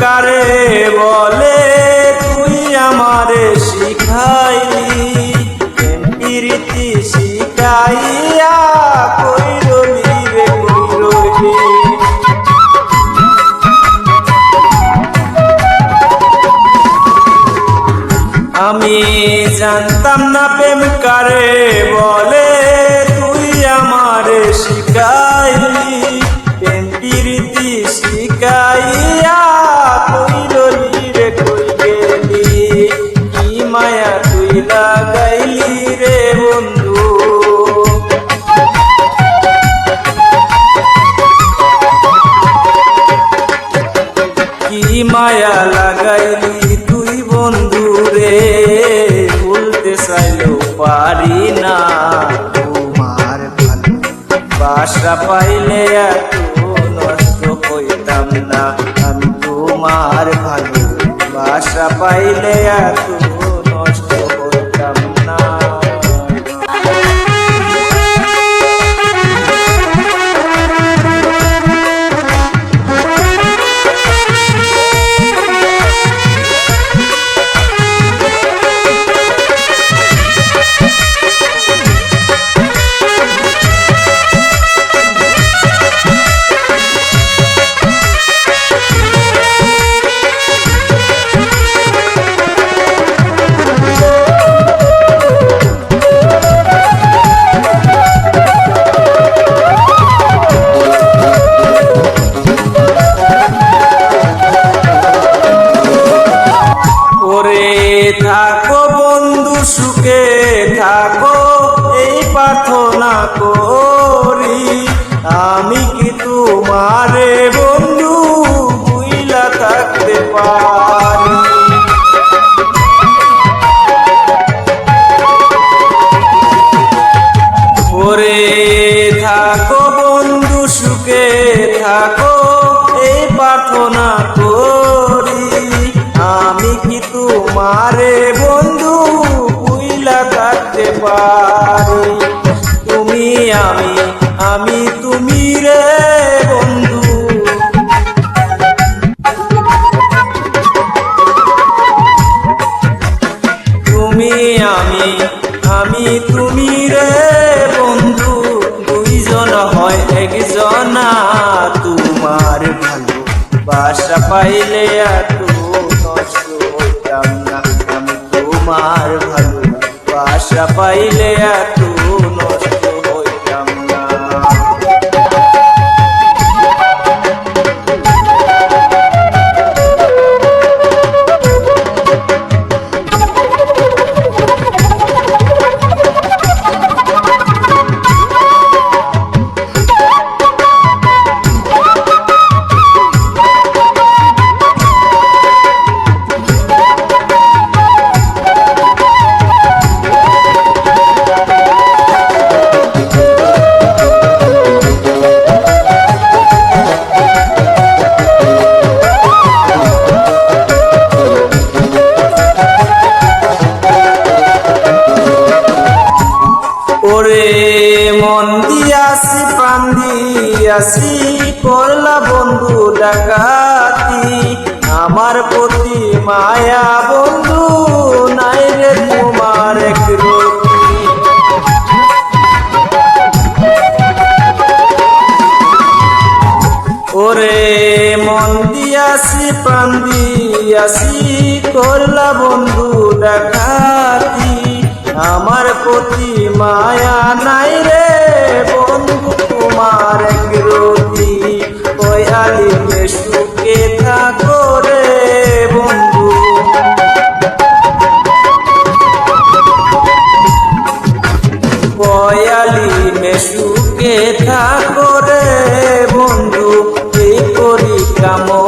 কারে বলে তুই আমারে শিখাইলি? প্রেম প্রীতি শিখাইয়া কই রলি রে কই আমি জানতাম না প্রেম কারে বলে শিখাইয়া কই রলি রে কই গেলি? কি মায়া তুই লাগাইলি রে বন্ধু? কি মায়া লাগাইলি তুই বন্ধু রে? ভুলতে চাইলেও পারি না। তোমার ভালো। বাসা পাইলে হইতাম না আমি তোমার ভালো বাসা পাইলে এত আমি কি তোমারে বন্ধু, বুইলা থাকতে পারি। ওরে থাকো বন্ধু, সুখে থাকো এই প্রার্থনা করি। আমি কি তোমারে বন্ধু, বুইলা থাকতে পারি। তুমি আমি হয় একজনা তোমার ভালো বাসা পাইলে এত কষ্ট হইতাম না। আমি তোমার ভালো বাসা পাইলে এত মন দিয়াছি, প্রাণ দিয়াছি করলা বন্ধু ডাকাতি। আমার প্রতি মায়া বন্ধু, নাই রে তোমার এক ওরে মন দিয়াছি, প্রাণ দিয়াছি করলা বন্ধু ডাকাতি। আমার প্রতি মায়া নাই রে বন্ধু, তোমার এক রতি। ওই আলিমে সুখে থাকো রে বন্ধু। বয়ালি মেসুকে থাকো রে বন্ধু। এই করি কামনা